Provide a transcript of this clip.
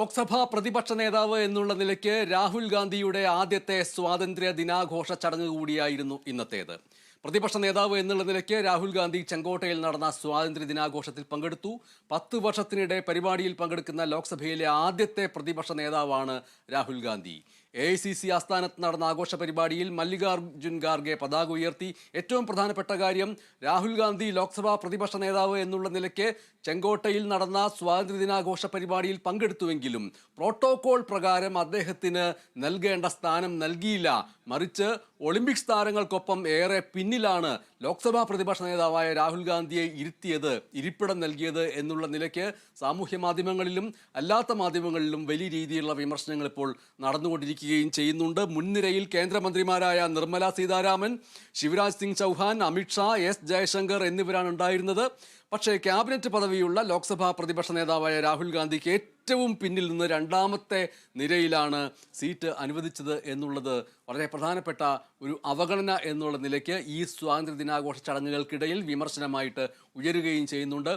ലോക്സഭാ പ്രതിപക്ഷ നേതാവ് എന്നുള്ള നിലയ്ക്ക് രാഹുൽ ഗാന്ധിയുടെ ആദ്യത്തെ സ്വാതന്ത്ര്യ ദിനാഘോഷ ചടങ്ങ് കൂടിയായിരുന്നു ഇന്നത്തേത്. പ്രതിപക്ഷ നേതാവ് എന്നുള്ള നിലയ്ക്ക് രാഹുൽ ഗാന്ധി ചെങ്കോട്ടയിൽ നടന്ന സ്വാതന്ത്ര്യ ദിനാഘോഷത്തിൽ പങ്കെടുത്തു. പത്ത് വർഷത്തിനിടെ പരിപാടിയിൽ പങ്കെടുക്കുന്ന ലോക്സഭയിലെ ആദ്യത്തെ പ്രതിപക്ഷ നേതാവാണ് Rahul Gandhi. A I C C ആസ്ഥാനത്ത് നടന്ന ആഘോഷ പരിപാടിയിൽ മല്ലികാർജുൻ ഖാർഗെ പതാക ഉയർത്തി. ഏറ്റവും പ്രധാനപ്പെട്ട കാര്യം രാഹുൽ ഗാന്ധി ലോക്സഭാ പ്രതിപക്ഷ നേതാവ് എന്നുള്ള നിലയ്ക്ക് ചെങ്കോട്ടയിൽ നടന്ന സ്വാതന്ത്ര്യദിനാഘോഷ പരിപാടിയിൽ പങ്കെടുത്തുവെങ്കിലും പ്രോട്ടോകോൾ പ്രകാരം അദ്ദേഹത്തിന് നൽകേണ്ട സ്ഥാനം നൽകിയില്ല. മറിച്ച് ഒളിമ്പിക്സ് താരങ്ങൾക്കൊപ്പം ഏറെ പിന്നിലാണ് ലോക്സഭാ പ്രതിപക്ഷ നേതാവായ രാഹുൽ ഗാന്ധിയെ ഇരുത്തിയത് ഇരിപ്പിടം നൽകിയത് എന്നുള്ള നിലയ്ക്ക് സാമൂഹ്യ മാധ്യമങ്ങളിലും അല്ലാത്ത മാധ്യമങ്ങളിലും വലിയ രീതിയിലുള്ള വിമർശനങ്ങൾ ഇപ്പോൾ നടന്നുകൊണ്ടിരിക്കുകയും ചെയ്യുന്നുണ്ട്. മുൻനിരയിൽ കേന്ദ്രമന്ത്രിമാരായ നിർമ്മല സീതാരാമൻ ശിവരാജ് സിംഗ് ചൗഹാൻ അമിത്ഷാ എസ് ജയശങ്കർ എന്നിവരാണ് ഉണ്ടായിരുന്നത്. പക്ഷേ ക്യാബിനറ്റ് പദവിയുള്ള ലോക്സഭാ പ്രതിപക്ഷ നേതാവായ രാഹുൽ ഗാന്ധിക്ക് ഏറ്റവും പിന്നിൽ നിന്ന് രണ്ടാമത്തെ നിരയിലാണ് സീറ്റ് അനുവദിച്ചത് എന്നുള്ളത് വളരെ പ്രധാനപ്പെട്ട ഒരു അവഗണന എന്നുള്ള നിലയ്ക്ക് ഈ സ്വാതന്ത്ര്യ ദിനാഘോഷ ചടങ്ങുകൾക്കിടയിൽ വിമർശനമായിട്ട് ഉയരുകയും ചെയ്യുന്നുണ്ട്.